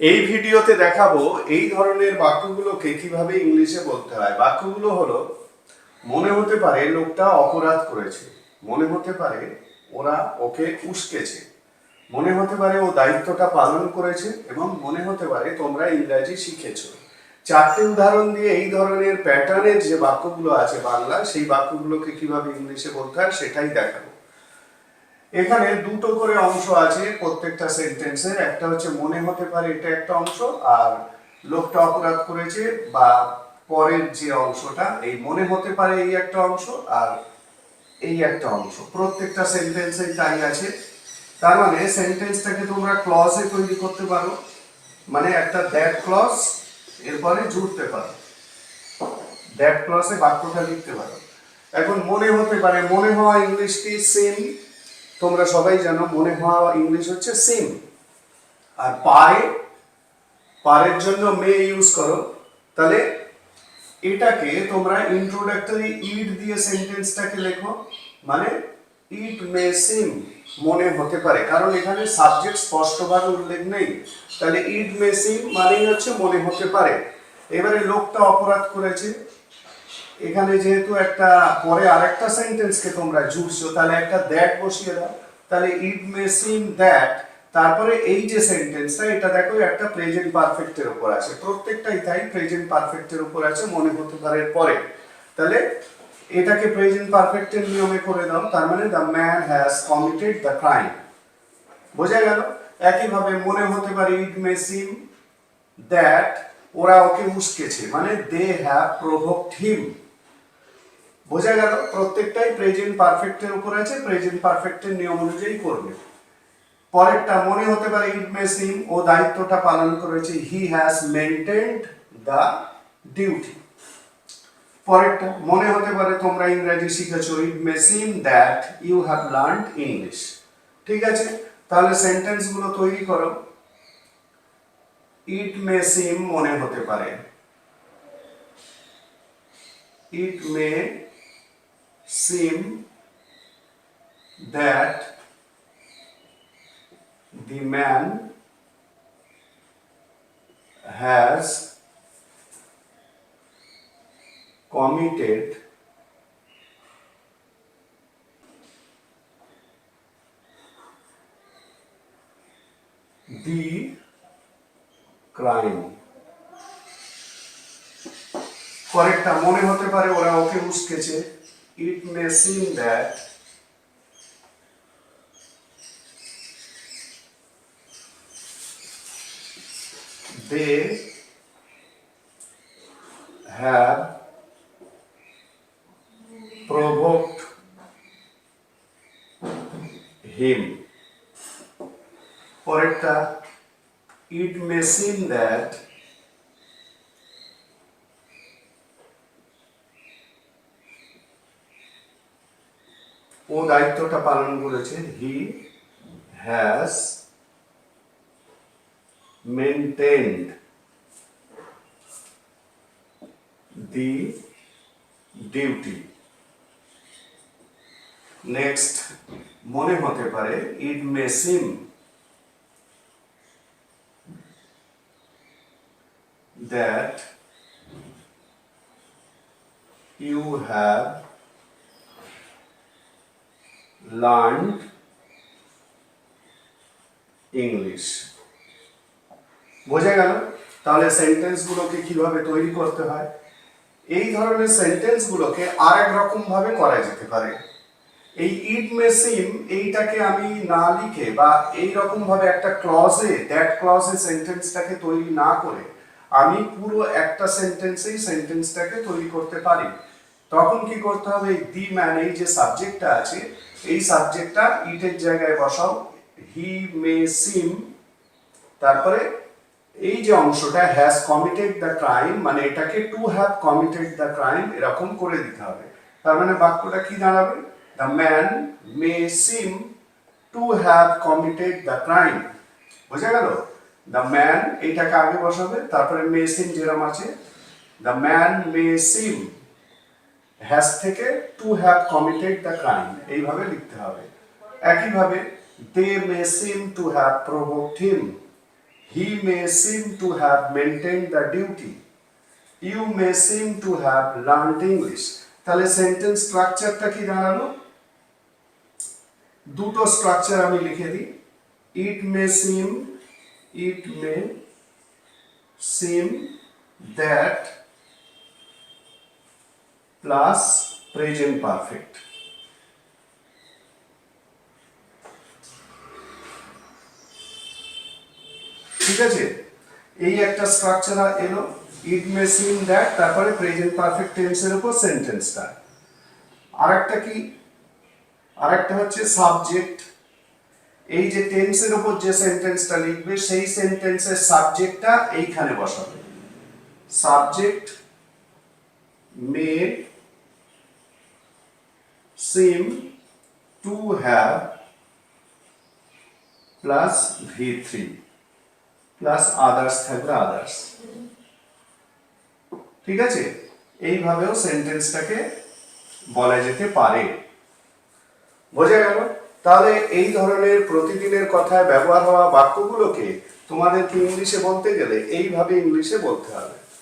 এই ভিডিওতে দেখাবো এই ধরনের বাক্যগুলোকে কীভাবে ইংলিশে বলতে হয়। বাক্যগুলো হলো, মনে হতে পারে লোকটা অপরাধ করেছে। মনে হতে পারে ওরা ওকে উস্কেছে। মনে হতে পারে ও দায়িত্বটা পালন করেছে এবং মনে হতে পারে তোমরা ইংরাজি শিখেছো। চারটে উদাহরণ দিয়ে এই ধরনের প্যাটার্নের যে বাক্যগুলো আছে বাংলা সেই বাক্যগুলোকে কীভাবে ইংলিশে বলতে হয় সেটাই দেখাবো। এখানে দুটো করে অংশ আছে প্রত্যেকটা সেন্টেন্সের একটা হচ্ছে মনে হতে পারে এটা একটা অংশ, আর লোকটা অপরাধ করেছে বা পরের যে অংশটা, এই মনে হতে পারে এই একটা অংশ আর এই একটা অংশ। প্রত্যেকটা সেন্টেন্সেই তাই আছে। তার মানে সেন্টেন্সটাকে তোমরা ক্লজে তৈরি করতে পারো। মানে একটা দ্যাট ক্লজ এরপরে জুড়তে পারো। দ্যাট ক্লসে বাক্যটা লিখতে পারো। এখন মনে হতে পারে, মনে হওয়া ইংলিশটি সেম তোমরা সবাই জানো, মনে হওয়া ইংলিশ হচ্ছে সেম আর পারে, পারের জন্য মে ইউজ করো। তাহলে এটাকে তোমরা ইন্ট্রোডাক্টরি ইট দিয়ে সেন্টেন্সটাকে লেখো। মানে ইট মে সিম মনে হতে পারে। কারণ এখানে সাবজেক্ট স্পষ্টভাবে উল্লেখ নেই। তাহলে ইট মে সিম মানেই হচ্ছে মনে হতে পারে। এবারে লোকটা অপরাধ করেছে। এখানে যেহেতু একটা পরে আরেকটা সেন্টেন্সকে তোমরা জুড়ছো, তাহলে একটা দ্যাট বসিয়ে দাও। তাহলে ইট মে সিম দ্যাট তারপরে এই যে সেন্টেন্সটা এটা দেখো একটা প্রেজেন্ট পারফেক্টের উপর আছে। প্রত্যেকটাই তাই প্রেজেন্ট পারফেক্টের উপর আছে, মনে হতে পারে পরে। তাহলে এটাকে প্রেজেন্ট পারফেক্টের নিয়মে করে দাও, তার মানে the man has committed the crime বোঝা গেল? একইভাবে মনে হতে পারে ইট মে সিম দ্যাট ওরা ওকে উস্কেছে মানে দে হ্যাভ প্রভোকড হিম বোঝা গেল প্রত্যেকটাই প্রেজেন্ট পারফেক্টের উপর আছে প্রেজেন্ট পারফেক্টের নিয়ম অনুযায়ী করবে। পরেরটা মনে হতে পারে ইট মে সিম ও দায়িত্বটা পালন করেছে he has maintained the duty পরেরটা মনে হতে পারে তোমরা ইংরেজি শিখেছো it may seem that you have learned English ঠিক আছে? তাহলে সেন্টেন্সগুলো তৈরি করো। ইট মে সিম মনে হতে পারে। It may seem that the man has committed the crime পরেরটা মনে হতে পারে ওরা ওকে উস্কেছে it may seem that they have provoked him. For uh, it may seem that ও দায়িত্বটা পালন করেছে। He has maintained the duty next মনে হতে পারে it may seem that you have learned English বোঝা গেল? তাহলে সেন্টেন্সগুলোকে কীভাবে তৈরি করতে হয়? এই ধরনের সেন্টেন্সগুলোকে আর এক রকম ভাবে করা যেতে পারে। এই ইট মেসিম এইটাকে আমি না লিখে বা এই রকম ভাবে একটা ক্লজে দ্যাট ক্লজে সেন্টেন্সটাকে তৈরি না করে আমি পুরো একটা সেন্টেন্সেই সেন্টেন্সটাকে তৈরি করতে পারি। তখন কি করতে হবে? দি ম্যান যে সাবজেক্টটা আছে এই সাবজেক্টটা ইটের জায়গায় বসাও হি মে সিম তারপরে এই যে অংশটা হ্যাজ কমিটেড দ্য ক্রাইম মানে এটাকে to have committed the crime এরকম করে দিতে হবে। তার মানে বাক্যটা কি দাঁড়াবে? The man may seem to have committed the crime বোঝা গেল? দ্য ম্যান এইটাকে আগে বসাবে, তারপরে মে সিম যেরকম আছে the man may seem has থেকে to have committed the crime এইভাবে লিখতে হবে। একইভাবে they may seem to have provoked him he may seem to have maintain the duty you may seem to have learned English তাহলে sentence স্ট্রাকচারটা কি দাঁড়াল? দুটো স্ট্রাকচার আমি লিখে দিই। It may seem it may seem that plus present perfect. ঠিক আছে? এই একটা স্ট্রাকচার এলো। ইট মে দ্যাট তারপরে প্রেজেন্ট পারফেক্ট টেন্সের উপর সেন্টেন্সটা আরেকটা কি? আরেকটা হচ্ছে সাবজেক্ট এই যে টেন্সের উপর যে সেন্টেন্সটা লিখবে, সেই সেন্টেন্সের সাবজেক্টটা এইখানে বসাবে। Subject may to have plus V three plus others থাকবে আদার্স ঠিক আছে? এইভাবেও সেন্টেন্সটাকে বলা যেতে পারে। বোঝা গেল? তাহলে এই ধরনের প্রতিদিনের কথায় ব্যবহার হওয়া বাক্যগুলোকে তোমাদেরকে ইংলিশে বলতে গেলে এইভাবে ইংলিশে বলতে হবে।